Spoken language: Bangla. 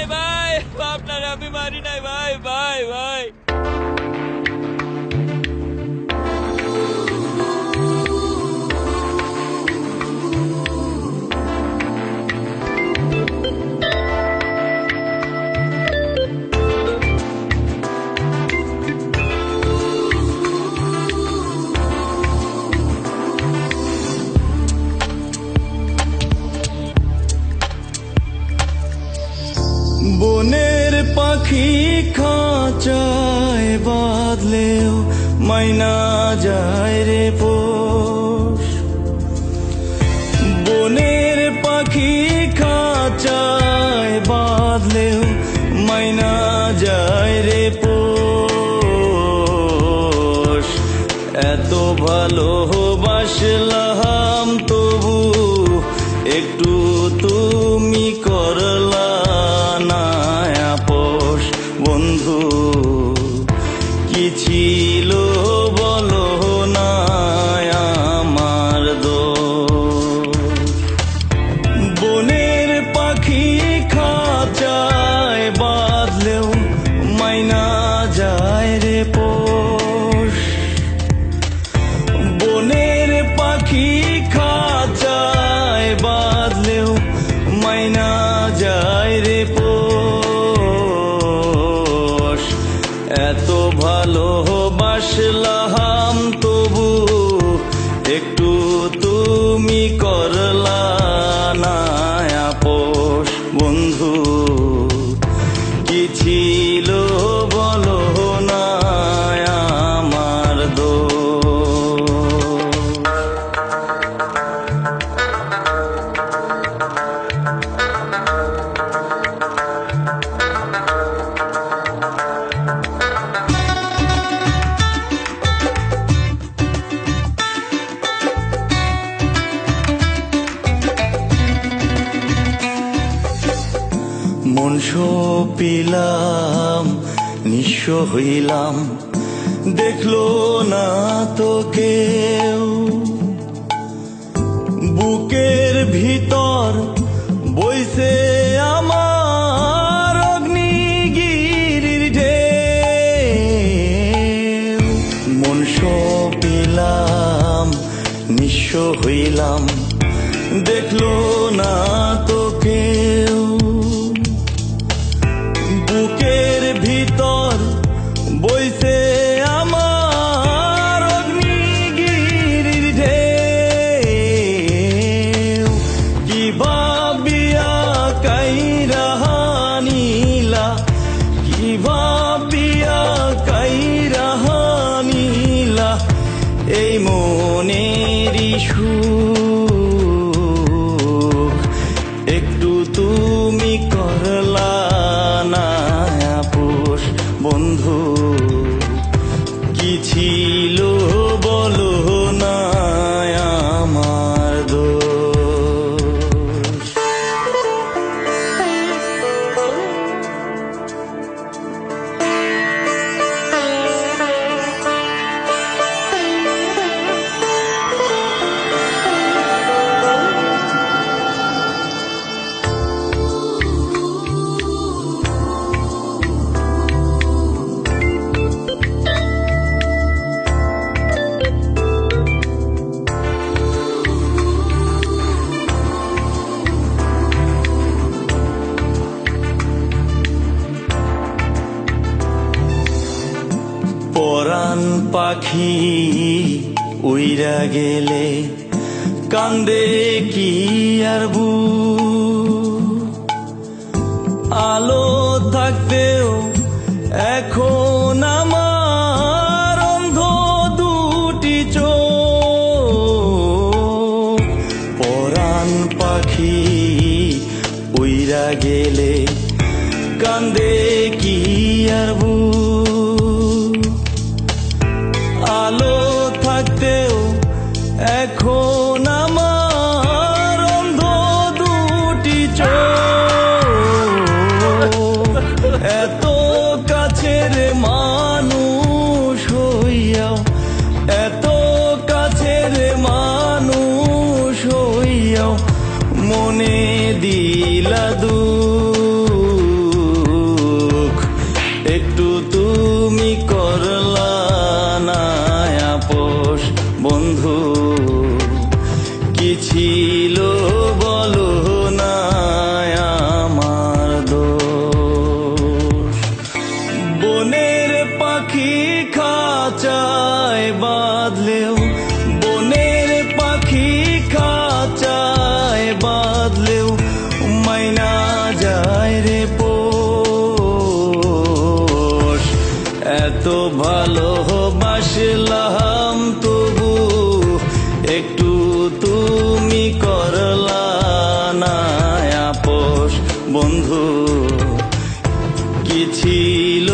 नाही बाय बाप ना बिमारी नाही बाय बाय बाय বনের পাখি খাঁচায় বাঁধলেও মাইনা যায় রে পোষ। বনের পাখি খাঁচায় বাঁধলেও মাইনা যায় রে পোষ। এত ভালোবাসলাম তবু একটু ছিল বলো না আমার দোষ। বনের পাখি খাঁচায় বাঁধলেও মাইনা যায় রে পোষ। বনের পাখি খাঁচায় বাঁধলেও মাইনা যায় রে পোষ। এত ভালোবাসলাম মন পিলাম, নিঃস্ব হইলাম। দেখল না তো কেউ। বুকের ভিতর বইছে আমার অগ্নিগিরির ঢেউ। মন পিলাম নিঃস্ব হইলাম। দেখল এই মনের সুখ। একটু তুমি করলা না আপোষ বন্ধু। কি ছিল পাখি উইরা গেলে কান্দে কি আর বু? আলো থাকতেও এখন আমার অন্ধ দুটি চোখ। পরাণ পাখি উইরা গেলে কান্দে কি আর বু? মনে দিলা একটু তুমি করলা না আপোষ, বন্ধু। কি ছিল বলো না আমার দোষ। বনের পাখি খাচা এত ভালোবাসলাম তবু একটু তুমি করলা না আপোষ বন্ধু। কি ছিল